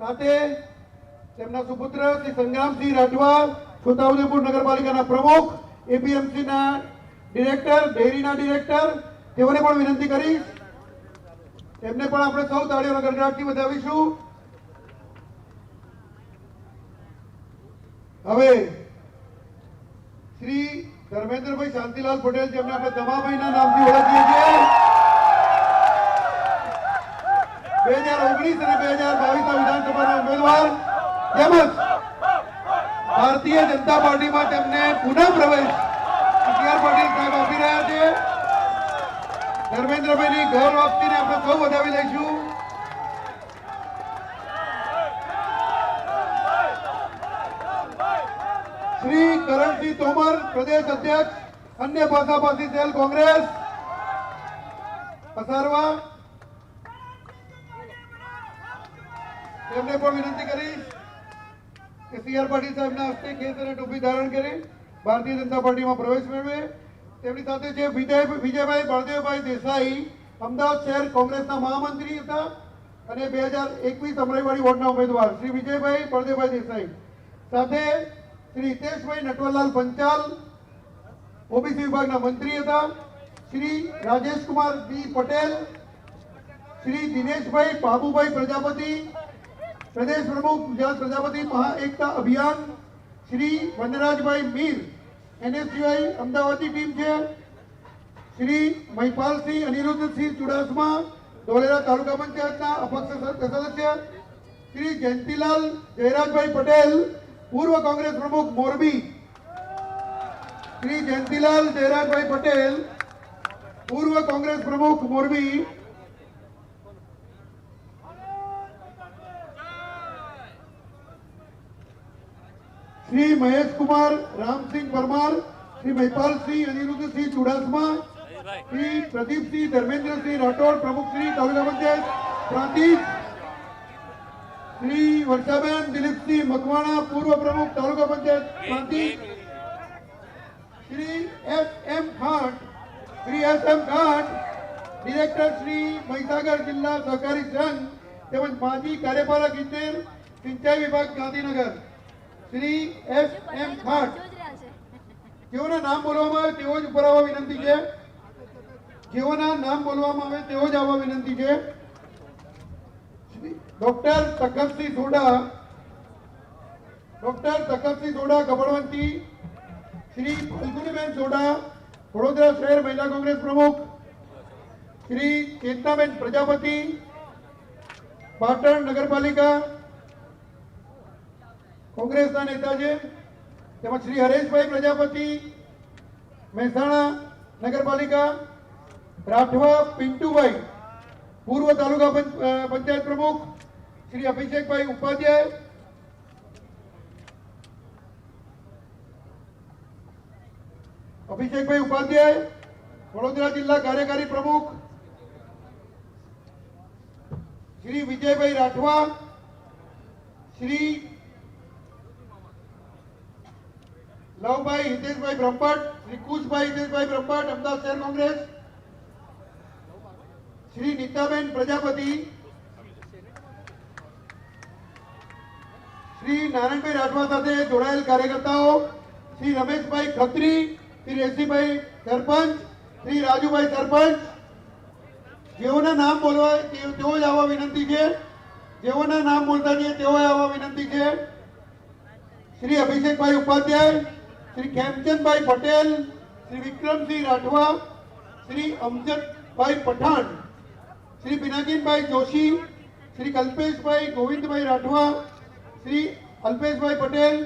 સાથે તેમના સુપુત્ર શ્રી સંગ્રામસિંહ રાઠવા, છોટાઉદેપુર નગરપાલિકાના પ્રમુખ એપીએમસી ના ડિરેક્ટર, ડેરીના ડિરેક્ટર, તેઓને પણ વિનંતી કરીશ. તેમને પણ આપણે સૌ તાળીઓના ગડગડાટથી વધાવીશું. હવે શ્રી ધર્મેન્દ્રભાઈ શાંતિલાલ પટેલ, જેમને આપણે દમાભાઈના નામથી ઓળખીએ છીએ. બે હજાર ઓગણીસ અને બે હજાર વિધાનસભાના ઉમેદવાર તેમજ ભારતીય જનતા પાર્ટીમાં તેમને પુનઃ પ્રવેશ સી પાટીલ સાહેબ આપી રહ્યા છે. ધર્મેન્દ્રભાઈની ગૌરવ આપતીને આપણે સૌ વધાવી લઈશું. શ્રી કરણસિંહ તોમર પ્રદેશ અધ્યક્ષ, અન્ય ભાષાભાષી સેલ કોંગ્રેસ. પસારવા. તેમને પણ વિનંતી કરી કે સી આર પાટીલ સાહેબના હસ્તે ખેસ ટોપી ધારણ કરી ભારતીય જનતા પાર્ટીમાં પ્રવેશ મેળવે. તેમની સાથે જે વિજય વિજયભાઈ બળદેવભાઈ દેસાઈ, અમદાવાદ શહેર કોંગ્રેસના મહામંત્રી હતા અને બે હજાર એકવીસ અમરાઈવાડી વોર્ડના ઉમેદવાર શ્રી વિજયભાઈ બળદેવભાઈ દેસાઈ. સાથે શ્રી હિતેશભાઈ નટવરલાલ પંચાલ, ઓબીસી વિભાગના મંત્રી હતા. શ્રી રાજેશકુમાર બી પટેલ, શ્રી દિનેશભાઈ બાબુભાઈ પ્રજાપતિ પ્રદેશ પ્રમુખ ગુજરાત પ્રજાપતિ મહા એકતા અભિયાન શ્રી વનરાજભાઈ મીર, એનએસયુઆઈ અમદાવાદની ટીમ છે. શ્રી મહિપાલસિંહ અનિરુદ્ધસિંહ ચુડાસમા, ધોલેરા તાલુકા પંચાયતના અપક્ષ સદસ્ય. શ્રી જયંતિલાલ જયરાજભાઈ પટેલ, પૂર્વ કોંગ્રેસ પ્રમુખ મોરબી. શ્રી જયંતિલાલ જયરાજભાઈ પટેલ, પૂર્વ કોંગ્રેસ પ્રમુખ મોરબી. શ્રી મહેશ કુમાર રામસિંહ પરમાર, શ્રી મહિપાલસિંહ અનિરુદ્ધસિંહ ચુડાસમા, શ્રી પ્રદીપસિંહ ધર્મેન્દ્રસિંહ રાઠોડ પ્રમુખ શ્રી તાલુકા પંચાયત, પ્રાંતિજ, શ્રી વર્ષાબેન દિલીપસિંહ મકવાણા, પૂર્વ પ્રમુખ taluka panchayat, Prantij, Shri S M Khat Shri S M Khat director Shri Mahisagar જિલ્લા સહકારી સંઘ તેમજ માજી કાર્યપાલક ઇજનેર સિંચાઈ વિભાગ ગાંધીનગર. શ્રી એસ એમ ભટ્ટ જેઓના નામ બોલવામાં આવે તેઓ જ ઉપર આવવા વિનંતી છે. જેઓના નામ બોલવામાં આવે તેઓ જ આવવા વિનંતી છે. ડોક્ટર તખતસિંહ સોડા ડોક્ટર તખતસિંહ સોડા કપડવંતી શ્રી ફલ્ગુનીબેન સોડા વડોદરા શહેર મહિલા કોંગ્રેસ પ્રમુખ શ્રી ચેતનાબેન પ્રજાપતિ પાટણ નગરપાલિકા કોંગ્રેસના નેતા છે, તેમજ શ્રી હરેશભાઈ પ્રજાપતિ, મહેસાણા નગરપાલિકા, રાઠવા પિન્ટુભાઈ, પૂર્વ તાલુકા પંચાયત પ્રમુખ, શ્રી અભિષેકભાઈ ઉપાધ્યાય અભિષેકભાઈ ઉપાધ્યાય, વડોદરા જિલ્લા કાર્યકારી પ્રમુખ, શ્રી વિજયભાઈ રાઠવા, શ્રી લવભાઈ, હિતેશભાઈ બ્રહ્મભટ્ટ શ્રી કુશભાઈ હિતેશભાઈ બ્રહ્મભટ્ટ, અમદાવાદ શહેર કોંગ્રેસ. શ્રી નીતાબેન પ્રજાપતિ. શ્રી નારાયણભાઈ રાઠવા સાથે જોડાયેલ કાર્યકર્તાઓ, શ્રી રમેશભાઈ ખત્રી, શ્રી રેશીભાઈ સરપંચ, શ્રી રાજુભાઈ સરપંચ. જેઓના નામ બોલવા તેઓ જ આવવા વિનંતી છે. જેઓના નામ બોલતા છે તેઓ આવવા વિનંતી છે. શ્રી અભિષેકભાઈ ઉપાધ્યાય શ્રી ખેમચંદભાઈ પટેલ, શ્રી વિક્રમસિંહ રાઠવા, શ્રી અમજદભાઈ પઠાણ, શ્રી પિનાકીનભાઈ જોશી, શ્રી કલ્પેશભાઈ ગોવિંદભાઈ રાઠવા, શ્રી અલ્પેશભાઈ પટેલ